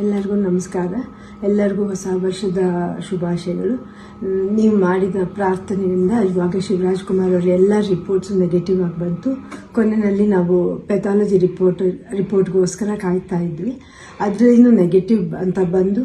ಎಲ್ಲರಿಗೂ ನಮಸ್ಕಾರ. ಎಲ್ಲರಿಗೂ ಹೊಸ ವರ್ಷದ ಶುಭಾಶಯಗಳು. ನೀವು ಮಾಡಿದ ಪ್ರಾರ್ಥನೆಯಿಂದ ಇವಾಗ ಶಿವರಾಜ್ ಕುಮಾರ್ ಅವರ ಎಲ್ಲ ರಿಪೋರ್ಟ್ಸ್ ನೆಗೆಟಿವ್ ಆಗಿ ಬಂತು. ಕೊನೆಯಲ್ಲಿ ನಾವು ಪೆಥಾಲಜಿ ರಿಪೋರ್ಟ್ ರಿಪೋರ್ಟ್ಗೋಸ್ಕರ ಕಾಯ್ತಾ ಇದ್ವಿ. ಅದರಲ್ಲಿನೂ ನೆಗೆಟಿವ್ ಅಂತ ಬಂದು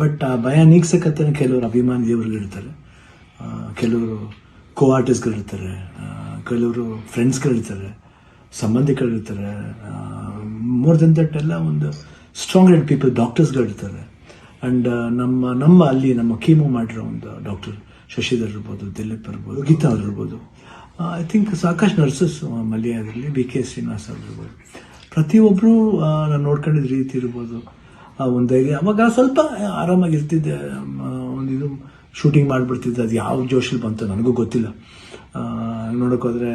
ಬಟ್ ಆ ಭಯ ನೀಗ್ಸಕ್ಕಂತಾನೆ ಕೆಲವರು ಅಭಿಮಾನಿ ದೇವರುಗಳಿರ್ತಾರೆ ಕೆಲವರು ಕೋ ಆರ್ಟಿಸ್ಟ್ಗಳಿರ್ತಾರೆ ಕೆಲವರು ಫ್ರೆಂಡ್ಸ್ಗಳಿರ್ತಾರೆ ಸಂಬಂಧಿಕರಿರ್ತಾರೆ ಮೋರ್ ದೆನ್ ದಟ್ ಎಲ್ಲ ಒಂದು ಸ್ಟ್ರಾಂಗ್ ಹೆಡ್ ಪೀಪಲ್ ಡಾಕ್ಟರ್ಸ್ಗಳಿರ್ತಾರೆ ಆ್ಯಂಡ್ ನಮ್ಮ ನಮ್ಮ ಅಲ್ಲಿ ನಮ್ಮ ಕೀಮೋ ಮಾಡಿರೋ ಒಂದು ಡಾಕ್ಟರ್ ಶಶಿಧರ್ ಇರ್ಬೋದು, ದಿಲೀಪ್ ಇರ್ಬೋದು, ಗೀತಾ ಅವ್ರು ಇರ್ಬೋದು. ಐ ಥಿಂಕ್ ಸಾಕಷ್ಟು ನರ್ಸಸ್ ಮಲ್ಯಾದಲ್ಲಿ ಬಿ ಕೆ ಶ್ರೀನಿವಾಸ್ ಅವ್ರು ಇರ್ಬೋದು. ಪ್ರತಿಯೊಬ್ಬರು ನಾನು ನೋಡ್ಕೊಂಡಿದ್ದ ರೀತಿ ಇರ್ಬೋದು. ಒಂದು ಧೈರ್ಯ ಅವಾಗ ಸ್ವಲ್ಪ ಆರಾಮಾಗಿ ಇರ್ತಿದ್ದೆ. ಒಂದು ಇದು ಶೂಟಿಂಗ್ ಮಾಡಿಬಿಡ್ತಿದ್ದೆ. ಅದು ಯಾವ ಜೋಶಲ್ಲಿ ಬಂತು ನನಗೂ ಗೊತ್ತಿಲ್ಲ. ನೋಡೋಕ್ಕೋದ್ರೆ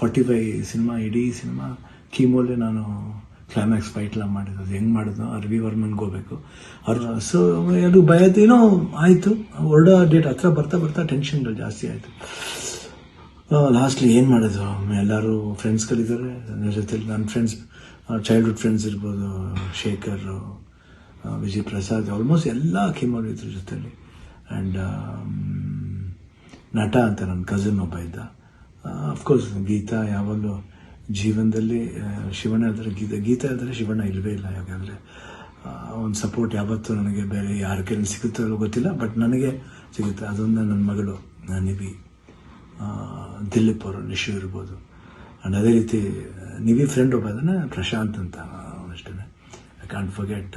ಫಾರ್ಟಿ ಫೈ ಸಿನಿಮಾ, ಇಡೀ ಸಿನಿಮಾ, ಕೀಮೋಲೆ ನಾನು ಕ್ಲೈಮ್ಯಾಕ್ಸ್ ಫೈಟ್ಲ ಮಾಡಿದ್ದು. ಅದು ಹೆಂಗೆ ಮಾಡಿದ್ನೋ, ಅರ್ವಿ ವರ್ಮನ್ಗೆ ಹೋಗ್ಬೇಕು. ಅವ್ರು ಸೊ, ಅದು ಭಯದೇನೋ ಆಯಿತು. ಹೊರಡೋ ಡೇಟ್ ಹತ್ರ ಬರ್ತಾ ಬರ್ತಾ ಟೆನ್ಷನ್ಗಳು ಜಾಸ್ತಿ ಆಯಿತು. ಲಾಸ್ಟ್ಲಿ ಏನು ಮಾಡೋದು ಎಲ್ಲರೂ ಫ್ರೆಂಡ್ಸ್ಗಳಿದ್ದಾರೆ ನನ್ನ ಜೊತೆಲಿ ನನ್ನ ಫ್ರೆಂಡ್ಸ್ ಚೈಲ್ಡ್ಹುಡ್ ಫ್ರೆಂಡ್ಸ್ ಇರ್ಬೋದು, ಶೇಖರ್ ವಿಜಯ್ ಪ್ರಸಾದ್ ಆಲ್ಮೋಸ್ಟ್ ಎಲ್ಲ ಕೀಮೋರು ಇದ್ರ ಜೊತೆಯಲ್ಲಿ ಆ್ಯಂಡ್ ನಟ ಅಂತ ನನ್ನ ಕಸಿನ್ ಒಬ್ಬ ಇದ್ದ. ಅಫ್ಕೋರ್ಸ್ ಗೀತಾ ಯಾವಾಗಲೂ ಜೀವನದಲ್ಲಿ ಶಿವಣ್ಣ ಆದರೆ ಗೀತಾ ಗೀತಾ ಆದರೆ ಶಿವಣ್ಣ ಇಲ್ಲವೇ ಇಲ್ಲ ಯಾಕಂದರೆ ಒಂದು ಸಪೋರ್ಟ್ ಯಾವತ್ತೂ ನನಗೆ ಬೇರೆ ಯಾರ ಕೈಲಿ ಸಿಗುತ್ತೋ ಗೊತ್ತಿಲ್ಲ ಬಟ್ ನನಗೆ ಸಿಗುತ್ತೆ. ಅದೊಂದು ನನ್ನ ಮಗಳು ಆ, ದಿಲೀಪ್ ಅವರು ನಿಶು ಇರ್ಬೋದು. ಆ್ಯಂಡ್ ಅದೇ ರೀತಿ ನಿವಿ ಫ್ರೆಂಡ್ ಒಬ್ಬ ಅದನ್ನು ಪ್ರಶಾಂತ್ ಅಂತ ಅಷ್ಟೇ ಐ ಕಾಂಟ್ ಫರ್ಗೆಟ್